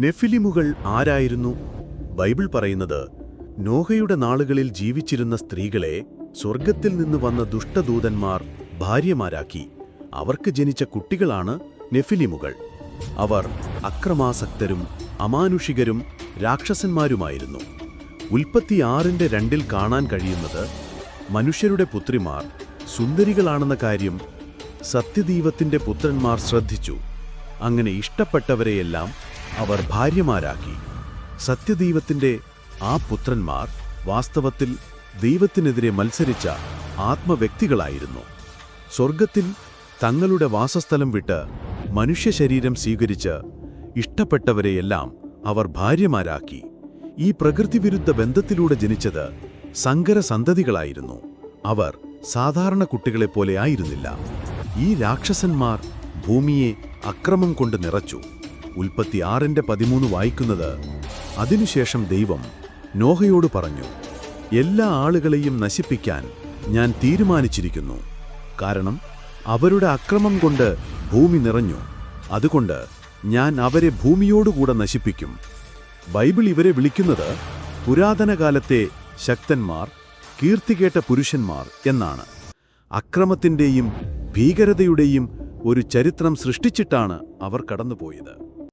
നെഫിലിമുകൾ ആരായിരുന്നു? ബൈബിൾ പറയുന്നത് നോഹയുടെ നാളുകളിൽ ജീവിച്ചിരുന്ന സ്ത്രീകളെ സ്വർഗത്തിൽ നിന്ന് വന്ന ദുഷ്ടദൂതന്മാർ ഭാര്യമാരാക്കി. അവർക്ക് ജനിച്ച കുട്ടികളാണ് നെഫിലിമുകൾ. അവർ അക്രമാസക്തരും അമാനുഷികരും രാക്ഷസന്മാരുമായിരുന്നു. ഉൽപ്പത്തിയാറിന്റെ രണ്ടിൽ കാണാൻ കഴിയുന്നത് മനുഷ്യരുടെ പുത്രിമാർ സുന്ദരികളാണെന്ന കാര്യം സത്യദീപത്തിന്റെ പുത്രന്മാർ ശ്രദ്ധിച്ചു. അങ്ങനെ ഇഷ്ടപ്പെട്ടവരെയെല്ലാം അവർ ഭാര്യമാരാക്കി. സത്യദൈവത്തിന്റെ ആ പുത്രന്മാർ വാസ്തവത്തിൽ ദൈവത്തിനെതിരെ മത്സരിച്ച ആത്മവ്യക്തികളായിരുന്നു. സ്വർഗത്തിൽ തങ്ങളുടെ വാസസ്ഥലം വിട്ട് മനുഷ്യശരീരം സ്വീകരിച്ച് ഇഷ്ടപ്പെട്ടവരെയെല്ലാം അവർ ഭാര്യമാരാക്കി. ഈ പ്രകൃതിവിരുദ്ധ ബന്ധത്തിലൂടെ ജനിച്ചത് സങ്കര സന്തതികളായിരുന്നു അവർ സാധാരണ കുട്ടികളെപ്പോലെ ആയിരുന്നില്ല. ഈ രാക്ഷസന്മാർ ഭൂമിയെ അക്രമം കൊണ്ട് നിറച്ചു. ഉൽപ്പത്തിയാറിന്റെ പതിമൂന്ന് വായിക്കുന്നത് അതിനുശേഷം ദൈവം നോഹയോട് പറഞ്ഞു എല്ലാ ആളുകളെയും നശിപ്പിക്കാൻ ഞാൻ തീരുമാനിച്ചിരിക്കുന്നു. കാരണം അവരുടെ അക്രമം കൊണ്ട് ഭൂമി നിറഞ്ഞു. അതുകൊണ്ട് ഞാൻ അവരെ ഭൂമിയോടുകൂടെ നശിപ്പിക്കും. ബൈബിൾ ഇവരെ വിളിക്കുന്നത് പുരാതന കാലത്തെ ശക്തന്മാർ കീർത്തികേട്ട പുരുഷന്മാർ എന്നാണ്. അക്രമത്തിന്റെയും ഭീകരതയുടെയും ഒരു ചരിത്രം സൃഷ്ടിച്ചിട്ടാണ് അവർ കടന്നുപോയത്.